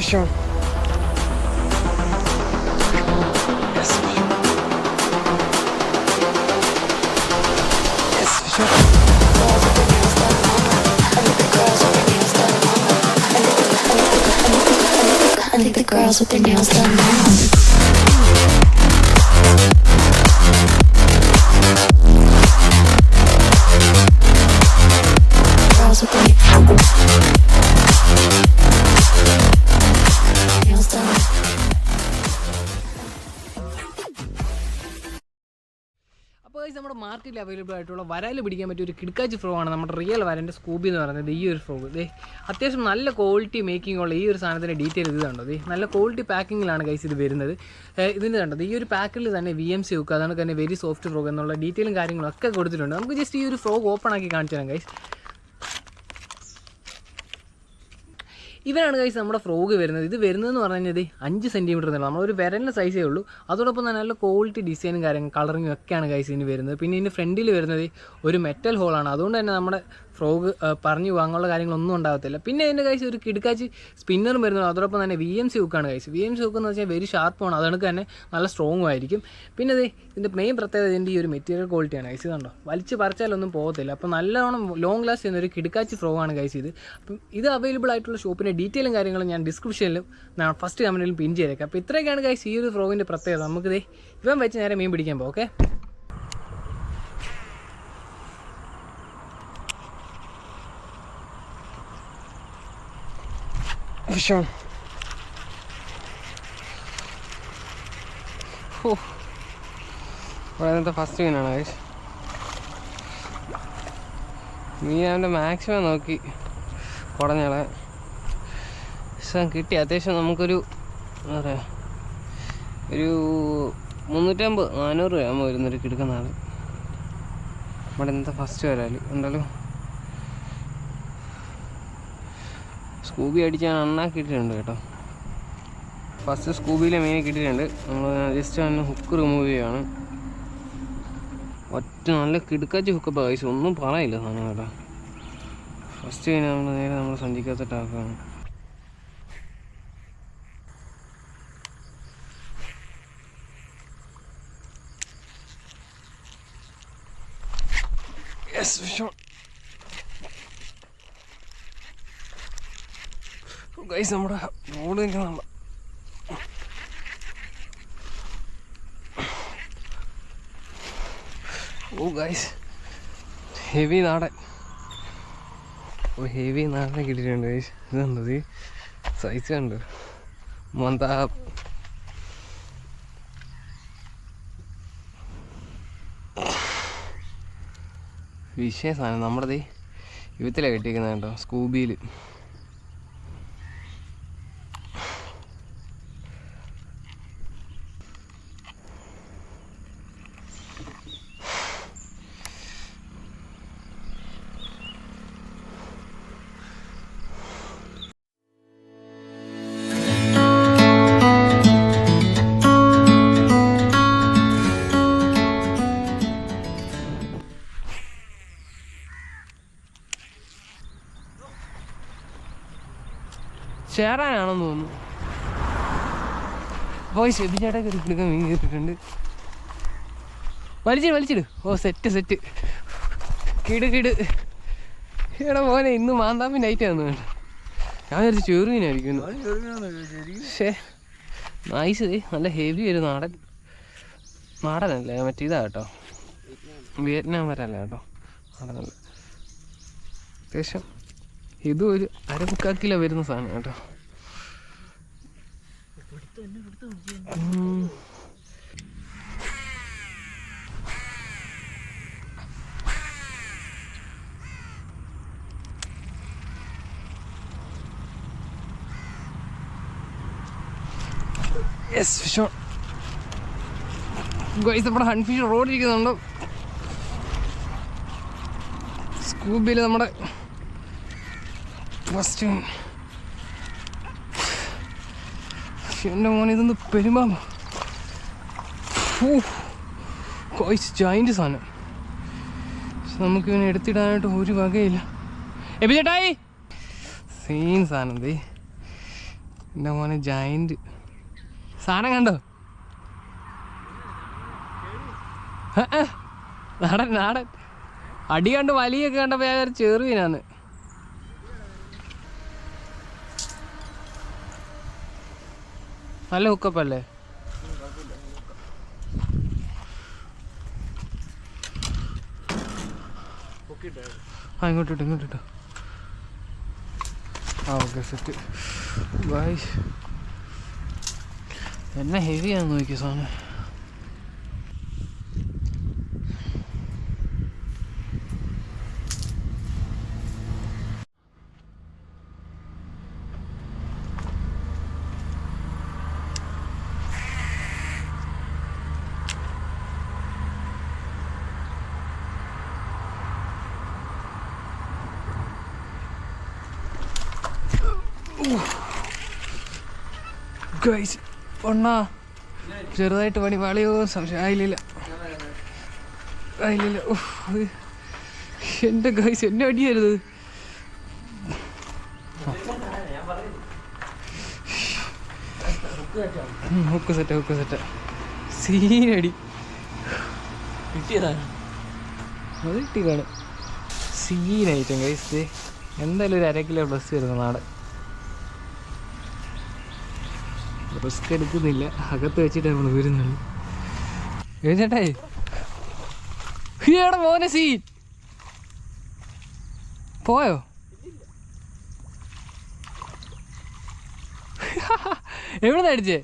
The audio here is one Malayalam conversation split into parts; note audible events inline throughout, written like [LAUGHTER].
Sean. I think the girls with their nails done now. അപ്പോൾ നമ്മുടെ മാർക്കറ്റിൽ അവൈലബിൾ ആയിട്ടുള്ള വരയിൽ പിടിക്കാൻ പറ്റിയ ഒരു കിടക്കാച്ച് ഫ്രോ ആണ് നമ്മുടെ റിയൽ വരന്റെ സ്കൂബി എന്ന് പറയുന്നത് ഈ ഒരു ഫ്രോ ഇതേ അത്യാവശ്യം നല്ല ക്വാളിറ്റി മേക്കിംഗ് ഉള്ള ഈ ഒരു സാധനത്തിന്റെ ഡീറ്റെയിൽ ഇത് കണ്ടത് നല്ല ക്വാളിറ്റി പാക്കിങ്ങിലാണ് കൈസ് ഇത് വരുന്നത്. ഇതിന് കണ്ടത് ഈ ഒരു പാക്കിൽ തന്നെ വി എം സി ഒക്കെ അതാണ് തന്നെ വെരി സോഫ്റ്റ് ഫ്രോഗ് എന്നുള്ള ഡീറ്റെയിലും കാര്യങ്ങളും ഒക്കെ കൊടുത്തിട്ടുണ്ട്. നമുക്ക് ജസ്റ്റ് ഈ ഒരു ഫ്രോഗ് ഓപ്പൺ ആക്കി കാണിച്ചു തരാം ഗൈസ് ഇവരാണ് കൈസ് നമ്മുടെ ഫ്രോഗ് വരുന്നത്. ഇത് വരുന്നതെന്ന് പറഞ്ഞു കഴിഞ്ഞാൽ അഞ്ച് സെന്റിമീറ്റർ നീളം. നമ്മളൊരു വിരലിന്റെ സൈസേ ഉള്ളൂ. അതോടൊപ്പം തന്നെ നല്ല ക്വാളിറ്റി ഡിസൈനും കാര്യങ്ങളും കളറിങ്ങും ഒക്കെയാണ് കൈസ് ഇതിന് വരുന്നത്. പിന്നെ ഇതിന് ഫ്രണ്ടിൽ വരുന്നത് ഒരു മെറ്റൽ ഹോളാണ് അതുകൊണ്ട് തന്നെ നമ്മുടെ ഫ്രോഗ് പറഞ്ഞു അങ്ങനെയുള്ള കാര്യങ്ങളൊന്നും ഉണ്ടാകത്തില്ല. പിന്നെ ഇതിന്റെ കൈസ് ഒരു കിടക്കാച്ച് സ്പിന്നറും വരുന്നത് അതോടൊപ്പം തന്നെ V M C ഹുക്കാണ് guys V M C hook എന്ന് വെച്ചാൽ വെരി ഷാർപ്പാണ് അതുകൊണ്ട് തന്നെ നല്ല സ്ട്രോങ്ങും ആയിരിക്കും. പിന്നെ ഇത് ഇതിന്റെ മെയിൻ പ്രത്യേകത ഇതിന്റെ ഈ ഒരു മെറ്റീരിയൽ ക്വാളിറ്റിയാണ് കൈസ് കണ്ടോ വലിച്ച് പറിച്ചാലൊന്നും പോകത്തില്ല. അപ്പോൾ നല്ലോണം ലോങ് ലാസ്റ്റ് ചെയ്യുന്ന ഒരു കിടക്കാച്ച് ഫ്രോ ആണ് കൈസ് ഇത്. അപ്പം ഇത് അവൈലബിൾ ആയിട്ടുള്ള ഷോപ്പിന്റെ ഡീറ്റെയിലും കാര്യങ്ങളും ഞാൻ ഡിസ്ക്രിപ്ഷനിലും ഞാൻ ഫസ്റ്റ് കമന്റിലും പിൻ ചെയ്തേക്കാം. അപ്പോൾ ഇത്രയൊക്കെയാണ് കൈസ് ഈ ഒരു ഫ്രോഗിന്റെ പ്രത്യേകത. നമുക്കിത് ഇവൻ വെച്ച് നേരെ മീൻ പിടിക്കാൻ പോകും ഓക്കെ Sean. ഇവിടെ ഫസ്റ്റ് മീനാണ് ഗൈസ് മീൻ അവന്റെ മാക്സിമം നോക്കി കുടഞ്ഞളെ പക്ഷെ കിട്ടി അത്യാവശ്യം നമുക്കൊരു എന്താ പറയുക ഒരു മുന്നൂറ്റമ്പത് നാനൂറ് രൂപ വരുന്നൊരു കിടക്കുന്ന ആൾ നമ്മുടെ ഇന്നത്തെ ഫസ്റ്റ് വരാൽ? ഉണ്ടല്ലോ സ്കൂബി അടിച്ചാൽ അണ്ണാക്കിയിട്ടുണ്ട് കേട്ടോ. ഫസ്റ്റ് സ്കൂബിയിലെ മീനെ കിട്ടിയിട്ടുണ്ട്. നമ്മൾ ജസ്റ്റ് ഒന്ന് ഹുക്ക് റിമൂവ് ചെയ്യുകയാണ് ഒറ്റ നല്ല കിടുക്കാച്ച ഹുക്കപ്പ് കഴിച്ചു ഒന്നും പറയില്ല സാധനം കേട്ടോ. ഫസ്റ്റ് മീനെ നമ്മൾ നേരെ നമ്മൾ സഞ്ചിക്കാത്തിട്ടാക്കുകയാണ് Yes, Sean. ഗൈസ് നമ്മുടെ റോഡ് നിൽക്കണം ഓ ഗൈസ് ഹെവി നാടൻ. ഓ ഹെവി നാടനെ കിട്ടിയിട്ടുണ്ട് ഗൈസ്. ഇതുണ്ടത് സൈസ് കണ്ട്? മന്താ സാധനം നമ്മുടെ യുവത്തിലാണ് കെട്ടിയിരിക്കുന്നത് കേട്ടോ സ്കൂബിയിൽ ചേരാനാണെന്ന് തോന്നുന്നു. പോയി ശ്രദ്ധിച്ചേട്ടൊക്കെ ഒരു മീൻ കയറിയിട്ടുണ്ട്. വലിച്ചിട് വലിച്ചിട്. ഓ സെറ്റ് സെറ്റ് കിട് കിട്. എടാ മോനെ ഇന്ന് മാന്താമ്പി നൈറ്റ് ആണെന്ന് വേണ്ട ഞാൻ വിചാരിച്ചു ചെറുമീനായിരിക്കും പക്ഷേ നൈസ് നല്ല ഹെവി ഒരു നാടൻ നാടനല്ലേ? മറ്റേ ഇതാ കേട്ടോ. വിയറ്റ്നാം വരല്ല കേട്ടോ? നാടനല്ല? അത്യാവശ്യം ഇതും ഒരു അരമുക്കാൽ കിലോ വരുന്ന സാധനം കേട്ടോ. യെസ് ഫിഷോ ഗൈസ് നമ്മുടെ ഹൺഫിഷ് റോഡ് ഇരിക്കുന്നുണ്ട്. സ്കൂബിയിൽ നമ്മുടെ ഫസ്റ്റ് എന്റെ മോനെ ഇതൊന്ന് പെരുമാ കോയ്സ് ജോയിന്റ് സാധനം നമുക്ക് ഇവനെ എടുത്തിടാനായിട്ട് ഒരു വകയില്ല. എബി ചേട്ടായി! സെയിം സാധനം ദേ. എന്റെ മോനെ ജോയിന്റ് സാധനം കണ്ടോ. നാടൻ നാടൻ. അടി കണ്ട് വലിയൊക്കെ കണ്ടപ്പോൾ ഞാൻ ചെറുവിനാന്ന് നല്ല ഹുക്കപ്പ് അല്ലേ? ആ ഇങ്ങോട്ട് ഇങ്ങോട്ട് ആ ഓക്കെ സെറ്റ് ബൈ എന്നെ ഹെവിയാന്ന് നോക്കിയ സാധനം ഗൈസ് ഒണ്ണാ ചെറുതായിട്ട് പണി വളയോ സംശയം. ആയില്ല ആയില്ല എന്റെ ഗൈസ് എന്നെ അടിയരുത്. ഹുക്ക് സെറ്റ് ഹുക്ക് സെറ്റ് സീനടി കിട്ടിയതാണ്. അത് കിട്ടി കാണും സീനായിട്ടും ഗൈസ് എന്തായാലും ഒരു അര കിലോ പ്ലസ് വരുന്നു നാളെ റിസ്ക് എടുക്കുന്നില്ല. അകത്ത് വെച്ചിട്ട് നമ്മൾ വരുന്നുള്ളൂ ഈയുടെ മോനെ സീ. പോയോ? [LAUGHS] എവിടുന്ന അടിച്ചേ?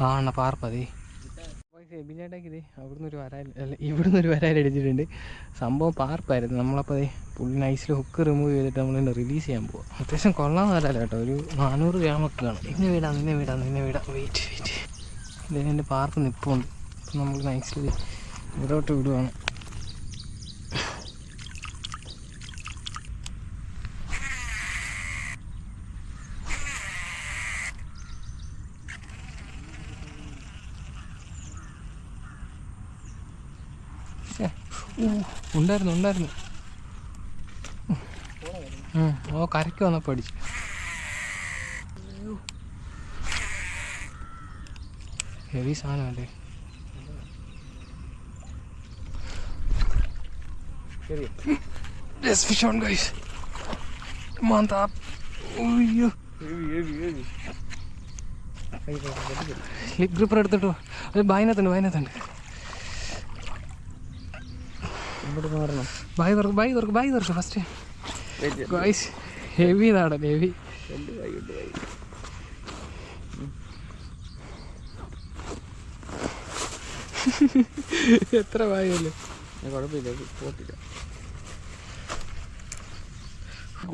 ആണ പാർപ്പതേ എബിനേട്ടേക്ക് ഇതേ അവിടുന്ന് ഒരു വരാൽ അല്ല ഇവിടുന്ന് ഒരു വരാൽ അടിച്ചിട്ടുണ്ട് സംഭവം പാർപ്പായിരുന്നു. നമ്മളപ്പോൾ പുള്ളി നൈസിൽ ഹുക്ക് റിമൂവ് ചെയ്തിട്ട് നമ്മൾ റിലീസ് ചെയ്യാൻ പോവാം. അത്യാവശ്യം കൊള്ളാൻ വരാല കേട്ടോ. ഒരു നാനൂറ് ഗ്രാമൊക്കെ കാണും. ഇന്നെ വീടാ നിന്നെ വീടാ നിന്നെ വീടാ. വെയിറ്റ് വെയിറ്റ് ഇതിന്റെ പാർപ്പ് നിൽപ്പുണ്ട് നമ്മൾ നൈസിൽ ഇവിടോട്ട് വിടുവാണ്. ഉണ്ടായിരുന്നു ഉണ്ടായിരുന്നു. ഓ കരയ്ക്ക് വന്നപ്പോൾ അടിച്ചു. ഹെവി സാധനമല്ലേ Yes, fish on, guys. Come on, top. ഉയ്യോ ലിപ് ഗ്രിപ്പർ എടുത്തിട്ടോ അത് ഭയനത്തുണ്ട് ഭയനത്തുണ്ട് ബായ് തുറക്ക് ബായ് തുറക്ക് ബായ് തുറക്ക് ഫസ്റ്റ് ഗോയ്സ് ഹെവി നാടൻ ഹെവി എത്ര വായല്ലേ കുഴപ്പമില്ല പോത്തില്ല.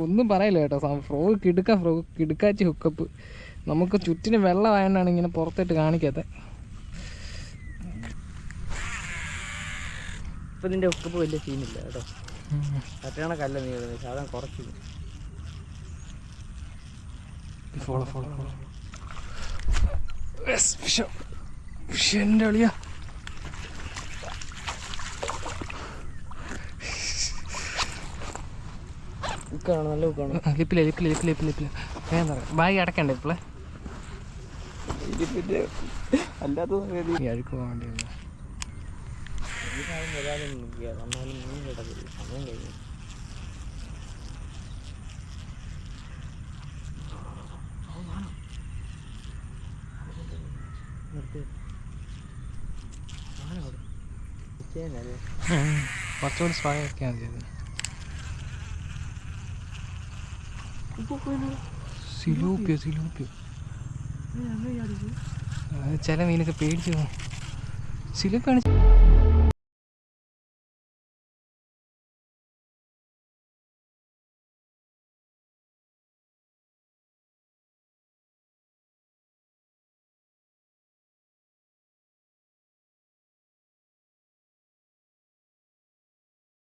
ഒന്നും പറയില്ല കേട്ടോ ഫ്രോഗ് കിടുക്ക ഫ്രോഗ് കിടുക്കാച്ചി ഹുക്കപ്പ് നമുക്ക് ചുറ്റിന് വെള്ളമായതുകൊണ്ടാണ് ഇങ്ങനെ പുറത്തിട്ട് കാണിക്കാത്ത. ഇപ്പം നിന്റെ ഉക്കപ്പ് വലിയ സീനില്ല കേട്ടോ. കറ്റണ കല്ല നീ ഇടുന്നത്? സാധാരണ കുറച്ച്. ഫോളോ ഫോളോ ഫോളോ എന്റെ അളിയാ. ഉക്കാണ് നല്ല ഉക്കാണ്. വേഗം ബാഗ് അടക്കണ്ടേ ഇപ്പോളെ? അല്ലാത്ത പോകാൻ വേണ്ടി വരാതെ നിൽക്കുക വന്നാലും മീൻ കിടക്കില്ല. സമയം കഴിഞ്ഞു. കുറച്ചുകൂടി സ്പായ വെക്കാൻ മതി സിലൂപ്പിയോ സിലൂപ്പിയോ. ചില മീനൊക്കെ പേടിച്ചു സിലൂപ്പാണ്